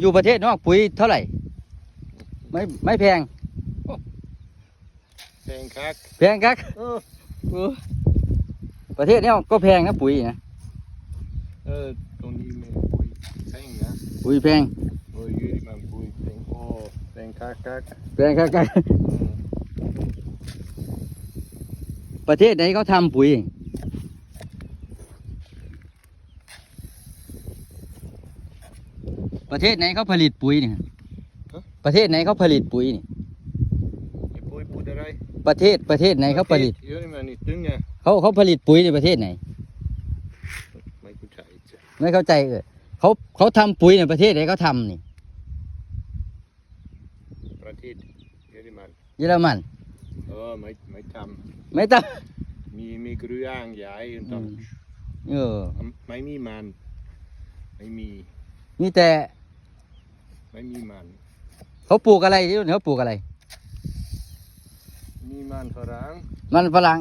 อยู่ประเทศนอกปุ๋ยเท่าไหร่ ไม่ไม่แพง แพงคักแพงครับเออโอ้ประเทศนี้ก็แพงนะปุ๋ยนะเออตรงนี้มีปุ๋ยแพงนะปุ๋ยแพงปุ๋ยยืดมันปุ๋ยแพงโอ้แพงคักคักแพงครับอืมประเทศไหนเขาทำปุ๋ย ประเทศไหนเขาผลิตปุ๋ยเนี่ยประเทศไหนเขาผลิตปุ๋ยนี่ไอ้ปุ๋ยปุ๋ยอะไร ประเทศประเทศไหนเขาผลิตเยอะมันนี่ตึงไงเขาเขาผลิตปุ๋ยในประเทศไหน ไม่เข้าใจจ้ะไม่เข้าใจเออเขาเขาทำปุ๋ยในประเทศไหนเขาทำนี่ ประเทศเยอรมัน เยอรมัน เออไม่ไม่ทไม่ต้องำมีมีเครืออ้างใหญ่ต้ออืงมเออ ไม่มีมัน ไม่มี มีแต่ ไม่มีมัน เขาปลูกอะไรที่นู่นเขาปลูกอะไร มีมันฝรั่งมันฝรั่ง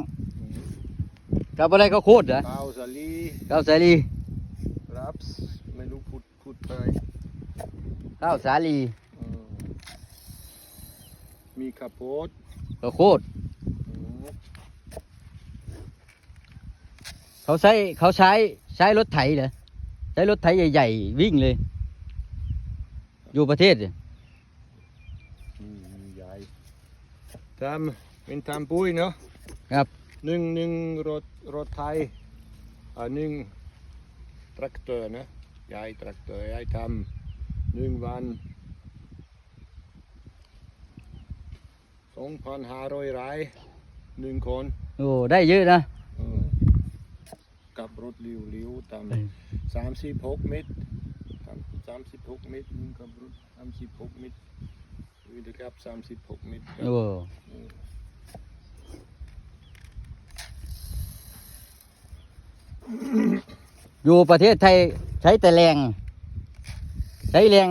กับอะไรก็โคตรเหรอข้าวสาลีข้าวสาลีรับไม่รู้พูดพูดไปข้าวสาลีเออมีข้าวโพดข้าวโคตรอืมเขาใช้เขาใช้ใช้รถไถเหรอใช้รถไถใหญ่ ๆ วิ่งเลย อยู่ประเทศเนี่ยมีมีใหญ่ทำเป็นทำปุ๋ยเนาะครับหนึ่งหนึ่งรถรถไทยอ่าหนึ่งตรักเตอร์นะยายตรักเตอร์ยายทำหนึ่งวันสองพันห้าร้อยไร่หนึ่งคน โอ้ได้เยอะนะเออกับรถเลี้ยวๆตามเออสามสิบหกเมตร สามสิบหกเมตรหนึ่งกับรถสามสิบหกเมตรวิดีครับสามสิบหกเมตรครับโอ้เอออยู่ประเทศไทยใช้แต่แรง ใช้แรง